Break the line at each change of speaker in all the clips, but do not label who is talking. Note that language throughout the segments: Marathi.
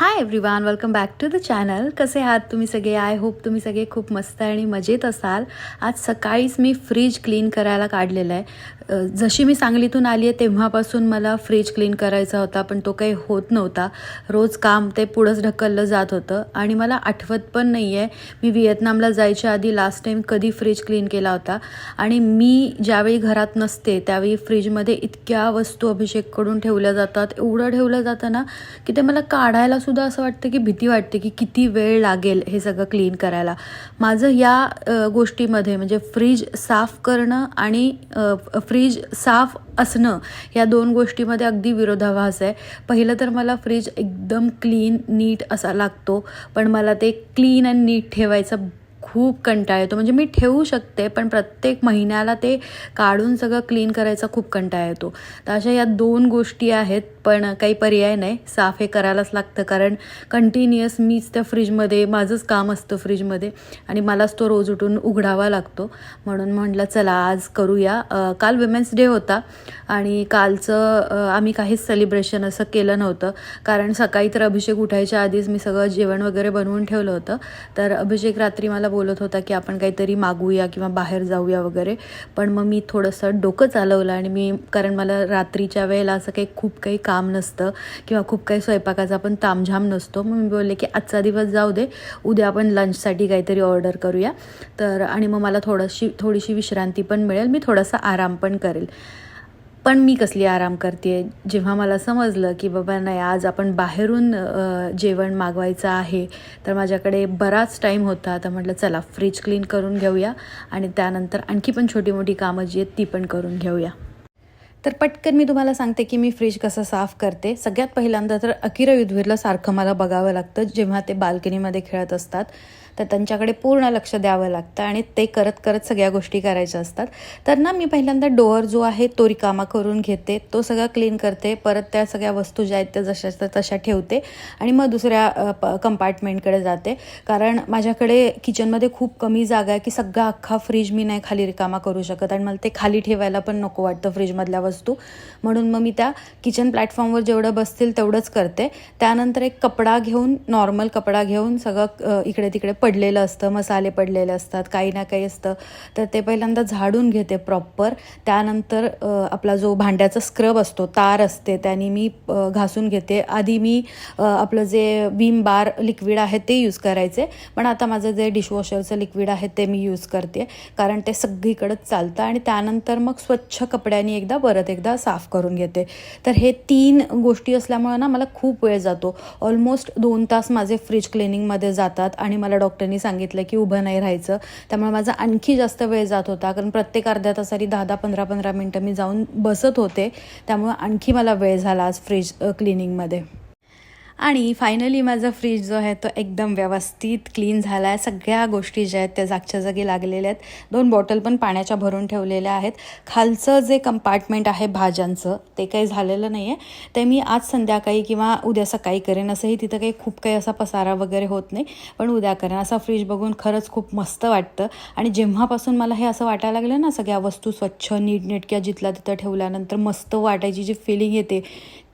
Hi everyone welcome back to the channel कसे आहात तुम्ही सगळे? आय होप तुम्ही सगळे खूप मस्त आणि मजेत असाल. आज सकाळीच मी फ्रीज क्लीन करायला काढलेलं आहे. जशी मी सांगलीतून आली आहे तेव्हापासून मला फ्रीज क्लीन करायचा होता पण तो काही होत नव्हता. रोज काम ते पुढंच ढकललं जात होतं. आणि मला आठवत पण नाही आहे मी व्हिएतनामला जायच्या आधी लास्ट टाईम कधी फ्रीज क्लीन केला होता. आणि मी ज्यावेळी घरात नसते त्यावेळी फ्रीजमध्ये इतक्या वस्तू अभिषेककडून ठेवल्या जातात. एवढं ठेवलं जातं ना की ते मला काढायला सुद्धा असं वाटतं की भीती वाटते की किती वेळ लागेल हे सगळं क्लीन करायला. माझं या गोष्टीमध्ये म्हणजे फ्रीज साफ करणं आणि फ्रीज फ्रीज साफ असणं या दोन गोष्टीमध्ये अगदी विरोधाभास आहे. पहिलं तर मला फ्रीज एकदम क्लीन नीट असा लागतो पण मला ते क्लीन आणि नीट ठेवायचा खूप कंटाळा येतो. म्हणजे मी ठेवू शकते पण प्रत्येक महिन्याला ते काढून सगळं क्लीन करायचा खूप कंटाळा येतो. तर अशा या दोन गोष्टी आहेत पण काही पर्याय नाही. साफ हे करायलाच लागतं कारण कंटिन्युअस मीच त्या फ्रीजमध्ये माझंच काम असतं फ्रीजमध्ये आणि मलाच तो रोज उठून उघडावा लागतो. म्हणून म्हटलं चला आज करूया. काल विमेन्स डे होता आणि कालचं आम्ही काहीच सेलिब्रेशन असं केलं नव्हतं. कारण सकाळी तर अभिषेक उठायच्या आधीच मी सगळं जेवण वगैरे बनवून ठेवलं होतं. तर अभिषेक रात्री मला बोलत होता की आपण काहीतरी मागूया किंवा बाहेर जाऊया वगैरे. पण मग मी थोडंसं डोकं चालवलं आणि मी कारण मला रात्रीच्या वेळेला असं काही खूप काही काम नसतं किंवा खूप काही स्वयंपाकाचा पण तामझाम नसतो. मग मी बोलले की आजचा दिवस जाऊ दे उद्या आपण लंचसाठी काहीतरी ऑर्डर करूया. तर आणि मग मला थोडीशी थोडीशी विश्रांती पण मिळेल मी थोडासा आराम पण करेल. पण मी कसली आराम करते जेव्हा मला समजलं की बाबा नाही आज आपण बाहेरून जेवण मागवायचं आहे तर माझ्याकडे बराच टाईम होता. तर म्हटलं चला फ्रीज क्लीन करून घेऊया आणि त्यानंतर आणखी पण छोटी मोठी कामं जी आहेत ती पण करून घेऊया. तर पटकन मी तुम्हाला सांगते की मी फ्रीज कसं साफ करते. सगळ्यात पहिल्यांदा तर अकिरा युद्धवीरला सारखं मला बघावं लागतं जेव्हा ते बाल्कनीमध्ये खेळत असतात. तर त्यांच्याकडे पूर्ण लक्ष द्यावं लागतं आणि ते करत करत सगळ्या गोष्टी करायच्या असतात. तर ना मी पहिल्यांदा डोअर जो आहे तो रिकामा करून घेते. तो सगळा क्लीन करते. परत त्या सगळ्या वस्तू ज्या आहेत त्या जशाच्या तशा ठेवते आणि मग दुसऱ्या कंपार्टमेंटकडे जाते. कारण माझ्याकडे किचनमध्ये खूप कमी जागा आहे की सगळा अख्खा फ्रीज मी नाही खाली रिकामा करू शकत आणि मला ते खाली ठेवायला पण नको वाटतं फ्रीजमधल्या वस्तू. म्हणून मग मी त्या किचन प्लॅटफॉर्मवर जेवढं बसतील तेवढंच करते. त्यानंतर एक कपडा घेऊन नॉर्मल कपडा घेऊन सगळं इकडे तिकडे पडलेलं असतं मसाले पडलेले असतात काही ना काही असतं. तर ते पहिल्यांदा झाडून घेते प्रॉपर त्यानंतर आपला जो भांड्याचा स्क्रब असतो तार असते त्याने मी घासून घेते. आधी मी आपलं जे विम बार लिक्विड आहे ते यूज करायचे. पण आता माझं जे डिशवॉशरचं लिक्विड आहे ते मी यूज करते. कारण ते सगळीकडंच चालतं आणि त्यानंतर मग स्वच्छ कपड्याने एकदा परत एकदा साफ करून घेते. तर हे तीन गोष्टी असल्यामुळे ना मला खूप वेळ जातो. ऑलमोस्ट दोन तास माझे फ्रीज क्लिनिंगमध्ये जातात आणि मला डॉक्टरनी सांगितलं की उभं नाही राहायचं. त्यामुळे माझा आणखी जास्त वेळ जात होता. कारण प्रत्येक अर्ध्या तासारी दहा दहा पंधरा पंधरा मिनटं मी जाऊन बसत होते. त्यामुळे आणखी मला वेळ झाला आज फ्रीज क्लिनिंगमध्ये. आणि फायनली माझा फ्रीज जो आहे तो एकदम व्यवस्थित क्लीन झाला आहे सगळ्या गोष्टी ज्या आहेत त्या जागच्या जागी लागलेल्या आहेत. दोन बॉटल पण पाण्याच्या भरून ठेवलेल्या आहेत. खालचं जे कंपार्टमेंट आहे भाज्यांचं ते काही झालेलं नाही आहे ते मी आज संध्याकाळी किंवा उद्या सकाळी करेन असंही तिथं काही खूप काही असा पसारा वगैरे होत नाही. पण उद्या करेन. असा फ्रीज बघून खरंच खूप मस्त वाटतं. आणि जेव्हापासून मला हे असं वाटायला लागलं ना सगळ्या वस्तू स्वच्छ नीटनेटक्या जिथल्या तिथं ठेवल्यानंतर मस्त वाटायची जी फिलिंग येते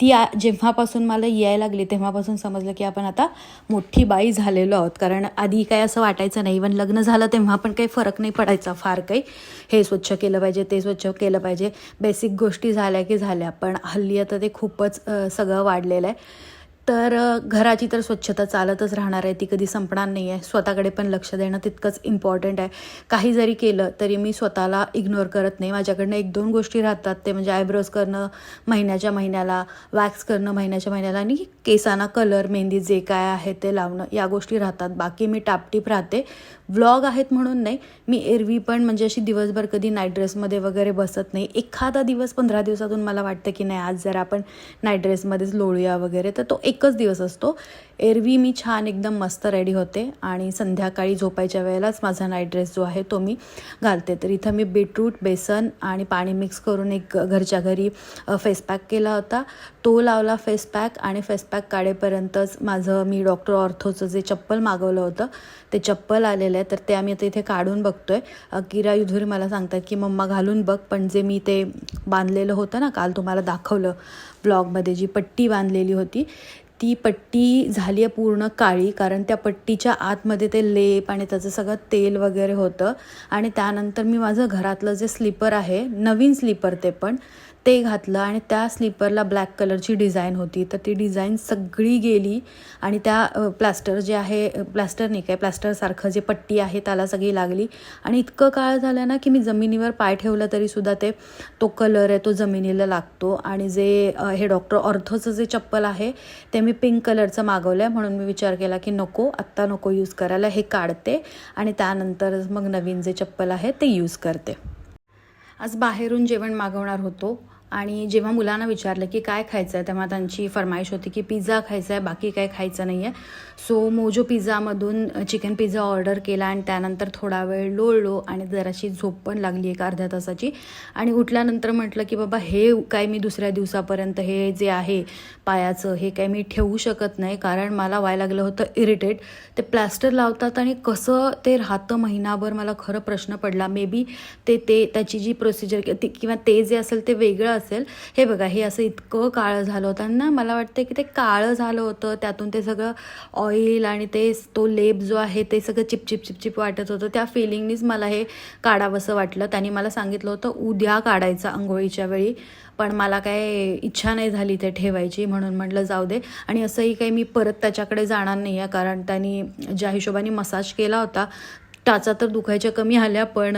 ती आ जेव्हापासून मला यायला लागली तेव्हापासून समजलं की आपण आता मोठी बाई झालेलो आहोत. कारण आधी काय असं वाटायचं नाही. इवन लग्न झालं तेव्हा पण काही फरक नाही पडायचा. फार काही हे स्वच्छ केलं पाहिजे ते स्वच्छ केलं पाहिजे. बेसिक गोष्टी झाल्या की झाल्या. पण हल्ली आता ते खूपच सगळं वाढलेलं आहे. तर घराची तर स्वच्छता चालतच राहणार आहे. ती कधी संपणार नाही आहे. स्वतःकडे पण लक्ष देणं तितकंच इम्पॉर्टंट आहे. काही जरी केलं तरी मी स्वतःला इग्नोर करत नाही. माझ्याकडनं एक दोन गोष्टी राहतात. ते म्हणजे आयब्रोज करणं महिन्याच्या महिन्याला वॅक्स करणं महिन्याच्या महिन्याला आणि केसांना कलर मेहंदी जे काय आहे ते लावणं या गोष्टी राहतात. बाकी मी टापटीप राहते. व्लॉग आहेत म्हणून नाही. मी एरवी पण म्हणजे अशी दिवसभर कधी नाईट ड्रेसमध्ये वगैरे बसत नाही. एखादा दिवस पंधरा दिवसातून मला वाटतं की नाही आज जरा आपण नाईट ड्रेसमध्येच लोळूया वगैरे. तर तो एकच दिवस असतो. एरवी मी छान एकदम मस्त रेडी होते आणि संध्याकाळी झोपायच्या वेळेलाच माझा नाईट ड्रेस जो आहे तो मी घालते. तर इथं मी बीटरूट बेसन आणि पाणी मिक्स करून एक घरच्या घरी फेस पॅक केला होता. तो लावला फेस पॅक आणि फेस पॅक काढेपर्यंतच माझं मी डॉक्टर ऑर्थोचं जे चप्पल मागवलं होतं ते चप्पल आलेलं आहे तर ते आम्ही आता इथे काढून बघतोय. किरा युधुरी मला सांगतात की मम्मा घालून बघ पण जे मी ते बांधलेलं होतं ना काल तुम्हाला दाखवलं ब्लॉगमध्ये जी पट्टी बांधलेली होती ती पट्टी झाली आहे पूर्ण काळी कारण त्या पट्टीच्या आतमध्ये ते लेप आणि त्याचं सगळं तेल वगैरे होतं. आणि त्यानंतर मी माझं घरातलं जे स्लीपर आहे नवीन स्लीपर ते पण ते घातलं आणि त्या स्लीपरला ब्लॅक कलरची डिझाईन होती. तर ती डिझाईन सगळी गेली आणि त्या प्लॅस्टर प्लास्टर जे आहे प्लॅस्टर प्लास्टर नाही काय प्लॅस्टरसारखं जे पट्टी आहे त्याला सगळी लागली. आणि इतकं काळ झालं ना की मी जमिनीवर पाय ठेवलं तरीसुद्धा ते तो कलर आहे तो जमिनीला लागतो. आणि जे हे डॉक्टर ऑर्थोचं जे चप्पल आहे ते मी पिंक कलरचं मागवलं आहे म्हणून मी विचार केला की नको आत्ता नको यूज करायला हे काढते आणि त्यानंतर मग नवीन जे चप्पल आहे ते यूज करते. आज बाहेरून जेवण मागवणार होतो. आणि जेव्हा मुलांना विचारलं की काय खायचं आहे तेव्हा त्यांची फरमाईश होती की पिझ्झा खायचा आहे बाकी काय खायचं नाही आहे सो मोजो पिझ्झामधून चिकन पिझ्झा ऑर्डर केला आणि त्यानंतर थोडा वेळ लोळलो आणि जराशी झोप पण लागली एक अर्ध्या तासाची. आणि उठल्यानंतर म्हटलं की बाबा हे काय मी दुसऱ्या दिवसापर्यंत हे जे आहे पायाचं हे काय मी ठेवू शकत नाही कारण मला व्हायला लागलं होतं इरिटेट ते प्लॅस्टर लावतात आणि कसं ते राहतं महिनाभर मला खरं प्रश्न पडला. मे बी ते ते त्याची जी प्रोसिजर किंवा ते जे असेल ते वेगळं असेल. हे बघा हे असं इतकं काळं झालं होतं. ना मला वाटतं की ते काळं झालं होतं. त्यातून ते सगळं ऑइल आणि ते तो लेप जो आहे ते सगळं चिपचिप चिपचिप वाटत होतं. त्या फिलिंगनीच मला हे काढावंसं वाटलं. त्यांनी मला सांगितलं होतं उद्या काढायचं आंघोळीच्या वेळी. पण मला काय इच्छा नाही झाली ते ठेवायची म्हणून म्हटलं जाऊ दे. आणि असंही काही मी परत त्याच्याकडे जाणार नाही आहे कारण त्यांनी ज्या हिशोबाने मसाज केला होता टाचा तर दुखायच्या कमी आल्या पण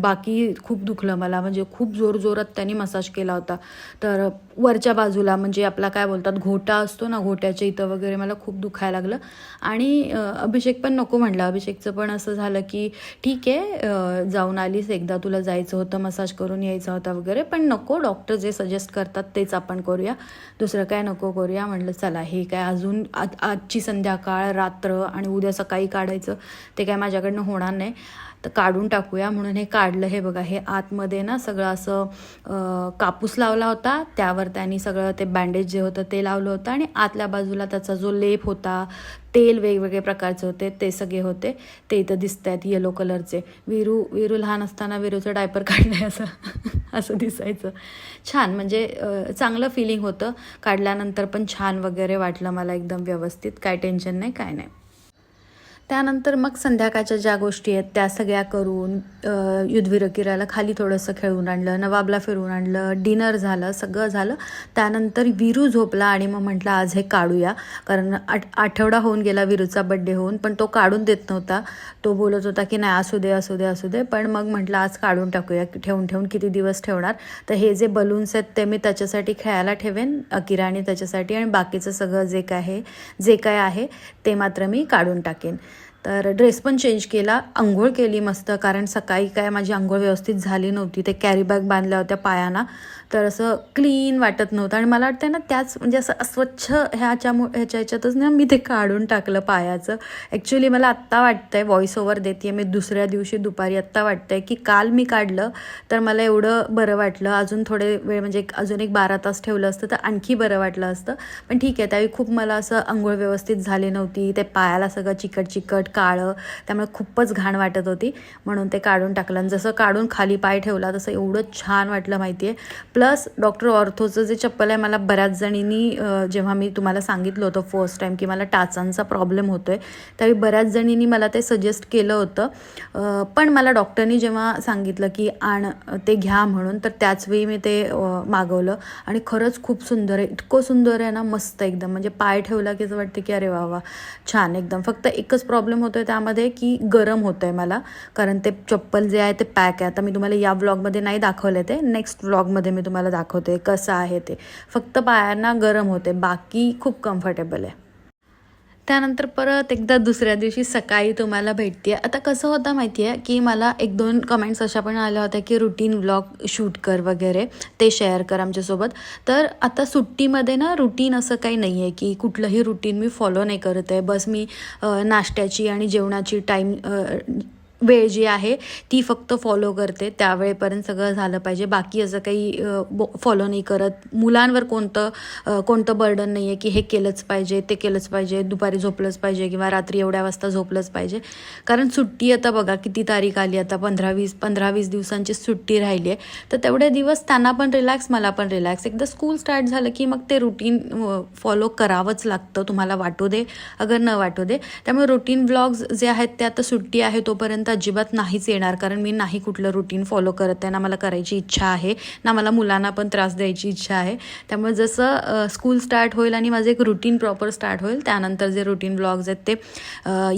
बाकी खूप दुखलं मला. म्हणजे खूप जोर जोरात त्यांनी मसाज केला होता. तर वरच्या बाजूला म्हणजे आपला काय बोलतात घोटा असतो ना घोट्याच्या इथं वगैरे मला खूप दुखायला लागलं. आणि अभिषेक पण नको म्हणलं अभिषेकचं पण असं झालं की ठीक आहे जाऊन आलीस एकदा तुला जायचं होतं मसाज करून यायचा होता वगैरे पण नको. डॉक्टर जे सजेस्ट करतात तेच आपण करूया. दुसरं काय नको करूया. म्हटलं चला हे काय अजून आजची संध्याकाळ रात्र आणि उद्या सकाळी काढायचं ते काय माझ्याकडनं होणार नाही. तर काढून टाकूया. म्हणून हे काढलं हे बघा हे आतमध्ये ना सगळं असं कापूस लावला होता. त्यावर त्यांनी सगळं ते बँडेज जे होतं ते लावलं होतं आणि आतल्या बाजूला त्याचा जो लेप होता तेल वेगवेगळे प्रकारचे होते ते सगळे होते. ते इथं दिसत आहेत येलो कलरचे विरू विरू लहान असताना विरूचं डायपर काढलं असं असं दिसायचं. छान म्हणजे चांगलं फिलिंग होतं. काढल्यानंतर पण छान वगैरे वाटलं मला एकदम व्यवस्थित. काय टेन्शन नाही काय नाही. त्यानंतर मग संध्याकाळच्या ज्या गोष्टी आहेत त्या सगळ्या करून अ, युद्धविरकिराला खाली थोडंसं खेळून आणलं नवाबला फिरवून आणलं डिनर झालं सगळं झालं. त्यानंतर विरू झोपला आणि मग म्हटलं आज हे काढूया. कारण आठ आठवडा होऊन गेला विरूचा बड्डे होऊन पण तो काढून देत नव्हता. तो बोलत होता की नाही असू दे असू दे असू दे. पण मग म्हटलं आज काढून टाकूया ठेवून ठेवून किती दिवस ठेवणार? तर हे जे बलून्स आहेत ते मी त्याच्यासाठी खेळायला ठेवेन अकिरा त्याच्यासाठी. आणि बाकीचं सगळं जे काय आहे जे काय आहे ते मात्र मी काढून टाकेन. तर ड्रेस पण चेंज केला आंघोळ केली मस्त कारण सकाळी काय माझी आंघोळ व्यवस्थित झाली नव्हती. ते कॅरी बॅग बांधल्या होत्या पायांना तर असं क्लीन वाटत नव्हतं. आणि मला वाटतं ना त्याच म्हणजे असं अस्वच्छ ह्याच्यामुळे ह्याच्या ह्याच्यातच ना मी ते काढून टाकलं पायाचं. ॲक्च्युली मला आत्ता वाटतंय व्हॉइस ओव्हर देते मी दुसऱ्या दिवशी दुपारी. आत्ता वाटतंय की काल मी काढलं तर मला एवढं बरं वाटलं. अजून थोडे वेळ म्हणजे एक- अजून एक बारा तास ठेवलं असतं तर आणखी बरं वाटलं असतं. पण ठीक आहे त्यावेळी खूप मला असं आंघोळ व्यवस्थित झाली नव्हती. ते पायाला सगळं चिकट चिकट काळं त्यामुळे खूपच घाण वाटत होती. म्हणून ते काढून टाकलं. आणि जसं काढून खाली पाय ठेवला तसं एवढं छान वाटलं माहिती आहे प्लस डॉक्टर ऑर्थोचं जे चप्पल आहे मला बऱ्याच जणींनी जेव्हा मी तुम्हाला सांगितलं होतं फर्स्ट टाईम की मला टाचांचा प्रॉब्लेम होतो आहे त्यावेळी बऱ्याच जणींनी मला ते सजेस्ट केलं होतं. पण मला डॉक्टरनी जेव्हा सांगितलं की आण ते घ्या म्हणून तर त्याचवेळी मी ते मागवलं. आणि खरंच खूप सुंदर आहे. इतकं सुंदर आहे ना मस्त एकदम. म्हणजे पाय ठेवला की असं वाटतं की अरे वा वा छान एकदम. फक्त एकच प्रॉब्लेम होतं आहे त्यामध्ये की गरम होतं आहे मला. कारण ते चप्पल जे आहे ते पॅक आहे. आता मी तुम्हाला या व्लॉगमध्ये नाही दाखवलं ते. नेक्स्ट व्लॉगमध्ये मी तुम्हाला दाखवते कसं आहे ते. फक्त पायांना गरम होते बाकी खूप कम्फर्टेबल आहे. त्यानंतर परत एकदा दुसऱ्या दिवशी सकाळी तुम्हाला भेटते आता कसं होतं माहिती आहे की मला एक दोन कमेंट्स अशा पण आल्या होत्या की रुटीन व्लॉग शूट कर वगैरे ते शेअर कर आमच्यासोबत. तर आता सुट्टीमध्ये ना रुटीन असं काही नाही आहे की कुठलंही रुटीन मी फॉलो नाही करत आहे. बस मी नाश्त्याची आणि जेवणाची टाईम वेळ जी आहे ती फक्त फॉलो करते. त्यावेळेपर्यंत सगळं झालं पाहिजे. बाकी असं काही फॉलो नाही करत. मुलांवर कोणतं कोणतं बर्डन नाही आहे की हे केलंच पाहिजे ते केलंच पाहिजे दुपारी झोपलंच पाहिजे किंवा रात्री एवढ्या वाजता झोपलंच पाहिजे. कारण सुट्टी आता बघा किती तारीख आली आता? पंधरा वीस पंधरा वीस दिवसांची सुट्टी राहिली आहे तर तेवढे दिवस त्यांना पण रिलॅक्स मला पण रिलॅक्स एकदा स्कूल स्टार्ट झालं की मग ते रुटीन फॉलो करावंच लागतं. तुम्हाला वाटू दे अगर न वाटू दे. त्यामुळे रुटीन ब्लॉग्स जे आहेत ते आता सुट्टी आहे तोपर्यंत अजिबात नाहीच येणार कारण मी नाही कुठलं रुटीन फॉलो करत आहे ना मला करायची इच्छा आहे ना मला मुलांना पण त्रास द्यायची इच्छा आहे. त्यामुळे जसं स्कूल स्टार्ट होईल आणि माझं एक रुटीन प्रॉपर स्टार्ट होईल त्यानंतर जे रुटीन ब्लॉग्स आहेत ते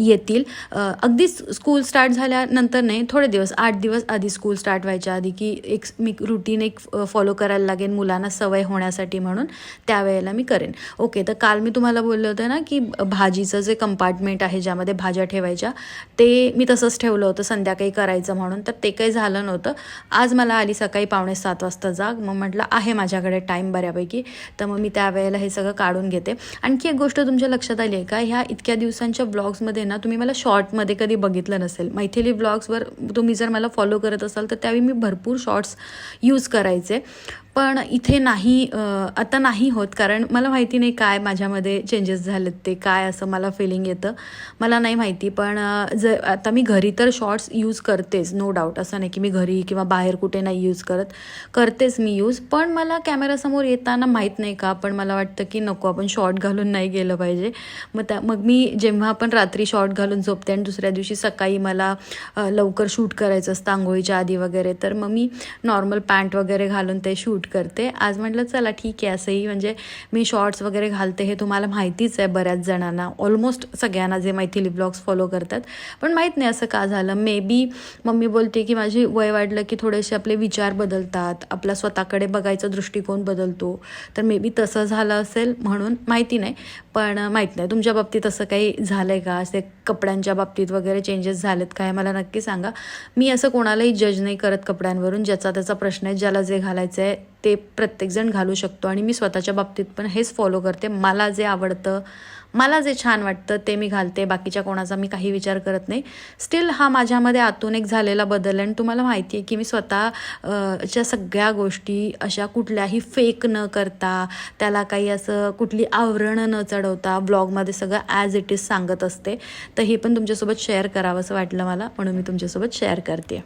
येतील. अगदी स्कूल स्टार्ट झाल्यानंतर नाही थोडे दिवस आठ दिवस आधी स्कूल स्टार्ट व्हायच्या आधी की एक मी रुटीन एक फॉलो करायला लागेल मुलांना सवय होण्यासाठी म्हणून त्यावेळेला मी करेन. ओके तर काल मी तुम्हाला बोललं होतं ना की भाजीचं जे कंपार्टमेंट आहे ज्यामध्ये भाज्या ठेवायच्या ते मी तसंच ठेवलं होतं संध्याकाळी करायचं म्हणून तर ते काही झालं नव्हतं. आज मला आली सकाळी पावणे सात वाजता जाग. मग म्हटलं आहे माझ्याकडे टाईम बऱ्यापैकी. तर मग मी त्यावेळेला हे सगळं काढून घेते. आणखी एक गोष्ट तुमच्या लक्षात आली आहे का? ह्या इतक्या दिवसांच्या ब्लॉग्समध्ये ना तुम्ही मला शॉर्टमध्ये कधी बघितलं नसेल. मैथिली ब्लॉग्सवर तुम्ही जर मला फॉलो करत असाल तर त्यावेळी मी भरपूर शॉर्ट्स यूज करायचे. पण इथे नाही आता नाही होत. कारण मला माहिती नाही काय माझ्यामध्ये चेंजेस झालेत ते काय असं मला फिलिंग येतं. मला नाही माहिती. पण ज आता मी घरी तर शॉर्ट्स यूज करतेच नो डाऊट असं नाही की मी घरी किंवा बाहेर कुठे नाही यूज करत. करतेच मी यूज पण मला कॅमेरासमोर येताना माहीत नाही का? पण मला वाटतं की नको आपण शॉर्ट घालून नाही गेलं पाहिजे. मग त्या मग मी जेव्हा आपण रात्री शॉर्ट घालून झोपते आणि दुसऱ्या दिवशी सकाळी मला लवकर शूट करायचं असतं आंघोळीच्या आधी वगैरे तर मग मी नॉर्मल पॅन्ट वगैरे घालून ते शूट करते. आज म्हटलं चला ठीक आहे असंही म्हणजे मी शॉर्ट्स वगैरे घालते हे तुम्हाला माहितीच आहे बऱ्याच जणांना. ऑलमोस्ट सगळ्यांना जे मैथिली ब्लॉग्स फॉलो करतात. पण माहीत नाही असं का झालं. मे बी मम्मी बोलते की माझी वय वाढलं की थोडेसे आपले विचार बदलतात. आपला स्वतःकडे बघायचा दृष्टिकोन बदलतो. तर मे बी तसं झालं असेल म्हणून माहिती नाही. पण माहीत नाही. तुमच्या बाबतीत असं काही झालं आहे का? असे कपड्यांच्या बाबतीत वगैरे चेंजेस झालेत काय? मला नक्की सांगा. मी असं कोणालाही जज नाही करत कपड्यांवरून. ज्याचा त्याचा प्रश्न आहे ज्याला जे घालायचं आहे ते प्रत्येकजण घालू शकतो. आणि मी स्वतःच्या बाबतीत पण हेच फॉलो करते. मला जे आवडतं मला जे छान वाटतं ते मी घालते बाकीच्या कोणाचा मी काही विचार करत नाही. स्टील हा माझ्यामध्ये आतून एक झालेला बदल आहे आणि तुम्हाला माहिती आहे की मी स्वतः च्या सगळ्या गोष्टी अशा कुठल्याही फेक न करता त्याला काही असं कुठली आवरणं न चढवता ब्लॉगमध्ये सगळं ॲज इट इज सांगत असते. तर हे पण तुमच्यासोबत शेअर करावं असं वाटलं मला म्हणून मी तुमच्यासोबत शेअर करते.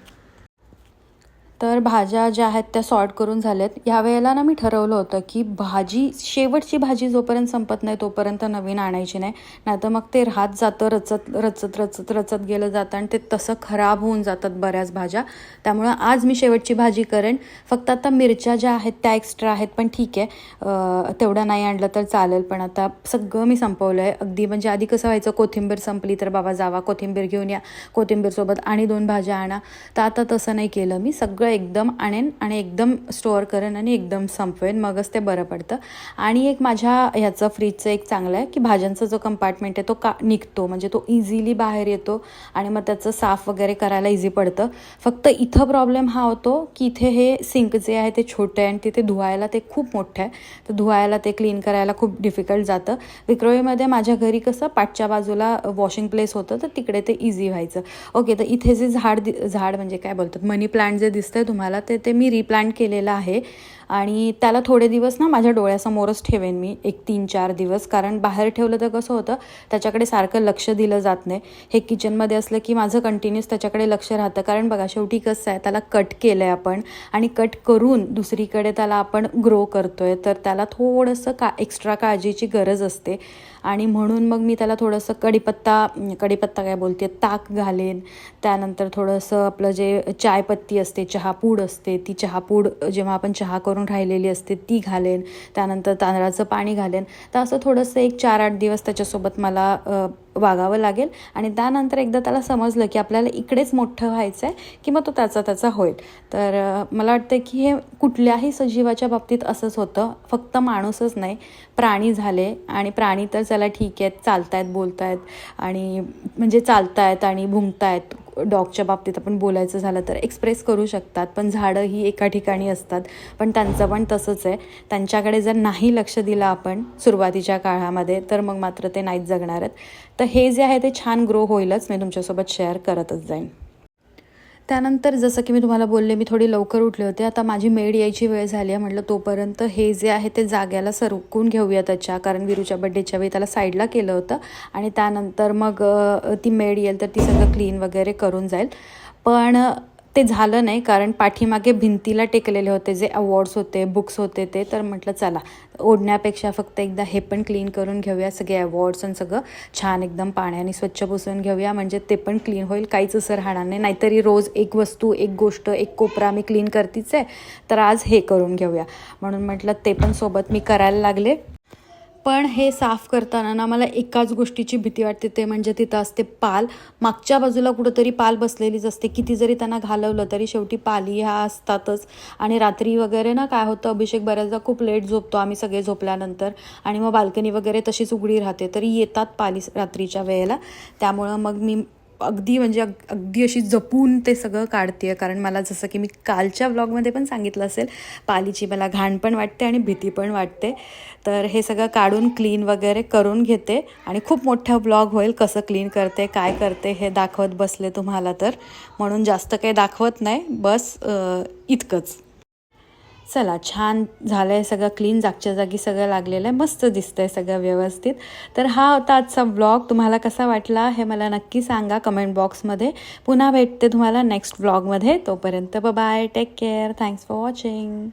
तर भाज्या ज्या आहेत त्या सॉर्ट करून झाल्यात. ह्या वेळेला ना मी ठरवलं होतं की भाजी शेवटची भाजी जोपर्यंत संपत नाही तोपर्यंत नवीन आणायची नाही. नाहीतर मग ते राहत जातं रचत रचत रचत रचत गेलं जातं आणि ते तसं खराब होऊन जातात बऱ्याच भाज्या. त्यामुळं आज मी शेवटची भाजी करेन. फक्त आता मिरच्या ज्या आहेत त्या एक्स्ट्रा आहेत पण ठीक आहे. तेवढं नाही आणलं तर चालेल पण आता सगळं मी संपवलं आहे अगदी म्हणजे आधी कसं व्हायचं कोथिंबीर संपली तर बाबा जावा कोथिंबीर घेऊन या कोथिंबीरसोबत आणि दोन भाज्या आणा. तर आता तसं नाही केलं मी. सगळं एकदम आणेन आणि एकदम स्टोअर करेन आणि एकदम संपवेन. मगच ते बरं पडतं. आणि एक माझ्या ह्याचं फ्रीजचं एक चांगलं आहे की भाज्यांचा जो कंपार्टमेंट आहे तो का निघतो. म्हणजे तो इझिली बाहेर येतो आणि मग त्याचं साफ वगैरे करायला इझी पडतं. फक्त इथं प्रॉब्लेम हा होतो की इथे हे सिंक जे आहे ते छोटं आहे आणि तिथे धुवायला ते खूप मोठं आहे. तर धुवायला ते क्लीन करायला खूप डिफिकल्ट जातं. विक्रोळीमध्ये माझ्या घरी कसं पाठच्या बाजूला वॉशिंग प्लेस होतं तर तिकडे ते इझी व्हायचं. ओके तर इथे जे झाड दि झाड म्हणजे काय बोलतात? मनी प्लांट जे दिसतंय तुम्हाला. ते ते मी रिप्लांट केलेलं आहे. आणि त्याला थोडे दिवस ना माझ्या डोळ्यासमोरच ठेवेन मी एक तीन चार दिवस. कारण बाहेर ठेवलं तर कसं होतं त्याच्याकडे सारखं लक्ष दिलं जात नाही. हे किचनमध्ये असलं की माझं कंटिन्यूस त्याच्याकडे लक्ष राहतं. कारण बघा शेवटी कसं आहे त्याला कट केलं आहे आपण आणि कट करून दुसरीकडे त्याला आपण ग्रो करतोय. तर त्याला थोडंसं का एक्स्ट्रा काळजीची गरज असते. आणि म्हणून मग मी त्याला थोडंसं कढीपत्ता कढीपत्ता काय बोलते ताक घालेन. त्यानंतर थोडंसं आपलं जे चायपत्ती असते चहापूड असते ती चहापूड जेव्हा आपण चहा करून करून राहिलेली असते ती घालेन त्यानंतर तांदळाचं पाणी घालेन. तर असं थोडंसं एक चार आठ दिवस त्याच्यासोबत मला वागावं लागेल. आणि त्यानंतर एकदा त्याला समजलं की आपल्याला इकडेच मोठं व्हायचं आहे की मग तो त्याचा त्याचा होईल. तर मला वाटतं की हे कुठल्याही सजीवाच्या बाबतीत असंच होतं. फक्त माणूसच नाही प्राणी झाले. आणि प्राणी तर चला ठीक आहेत चालतायत बोलतायत. आणि म्हणजे चालतायत आणि भुंकतायत. डॉगच्या बाबतीत आपण बोलायचं झालं तर एक्सप्रेस करू शकतात पण झाडं ही एका ठिकाणी असतात. पण त्यांचं पण तसंच आहे. त्यांच्याकडे जर नाही लक्ष दिलं आपण सुरुवातीच्या काळामध्ये तर मग मात्र ते नाहीच जगणार आहेत. तर हे जे आहे ते छान ग्रो होईलच. मी तुमच्यासोबत शेअर करतच जाईन. त्यानंतर जसं की मी तुम्हाला बोलले मी थोडी लवकर उठले होते. आता माझी मेड यायची वेळ झाली आहे म्हटलं तोपर्यंत हे जे आहे ते जाग्याला सरकून घेऊया त्याच्या कारण विरूच्या बड्डेच्या वेळी त्याला साईडला केलं होतं. आणि त्यानंतर मग ती मेड येईल तर ती सगळं क्लीन वगैरे करून जाईल. पण ते झालं नाही कारण पाठीमागे भिंतीला टेकलेले होते जे अवॉर्ड्स होते बुक्स होते ते. तर म्हटलं चला ओढण्यापेक्षा फक्त एकदा हे पण क्लीन करून घेऊया सगळे अवॉर्ड्स आणि सगळं छान एकदम पाण्याने स्वच्छ पुसून घेऊया म्हणजे ते पण क्लीन होईल काहीच असं राहणार नाही. नाहीतरी रोज एक वस्तू एक गोष्ट एक कोपरा मी क्लीन करतीच आहे तर आज हे करून घेऊया. म्हणून म्हटलं ते पण सोबत मी करायला लागले. पण हे साफ करताना ना मला एकाच गोष्टीची भीती वाटते. ते म्हणजे तिथं असते पाल. मागच्या बाजूला कुठंतरी पाल बसलेलीच असते. किती जरी त्यांना घालवलं तरी शेवटी पाली ह्या असतातच. आणि रात्री वगैरे ना काय होतं अभिषेक बऱ्याचदा खूप लेट झोपतो आम्ही सगळे झोपल्यानंतर. आणि मग बाल्कनी वगैरे तशीच उघडी राहते. तरी येतात पाली रात्रीच्या वेळेला. त्यामुळं मग मी अगदी म्हणजे अग अगदी अशी जपून ते सगळं काढते आहे कारण मला जसं की मी कालच्या व्लॉगमध्ये पण सांगितलं असेल पालीची मला घाण पण वाटते आणि भीती पण वाटते. तर हे सगळं काढून क्लीन वगैरे करून घेते आणि खूप मोठा ब्लॉग होईल कसं क्लीन करते काय करते हे दाखवत बसले तुम्हाला तर. म्हणून जास्त काही दाखवत नाही बस इतकंच. चला छान झालं आहे सगळं क्लीन जागच्या जागी सगळं लागलेलं आहे मस्त दिसतं आहे सगळं व्यवस्थित. तर हा होता आजचा ब्लॉग तुम्हाला कसा वाटला हे मला नक्की सांगा कमेंट बॉक्समध्ये पुन्हा भेटते तुम्हाला नेक्स्ट ब्लॉगमध्ये तोपर्यंत bye take care thanks for watching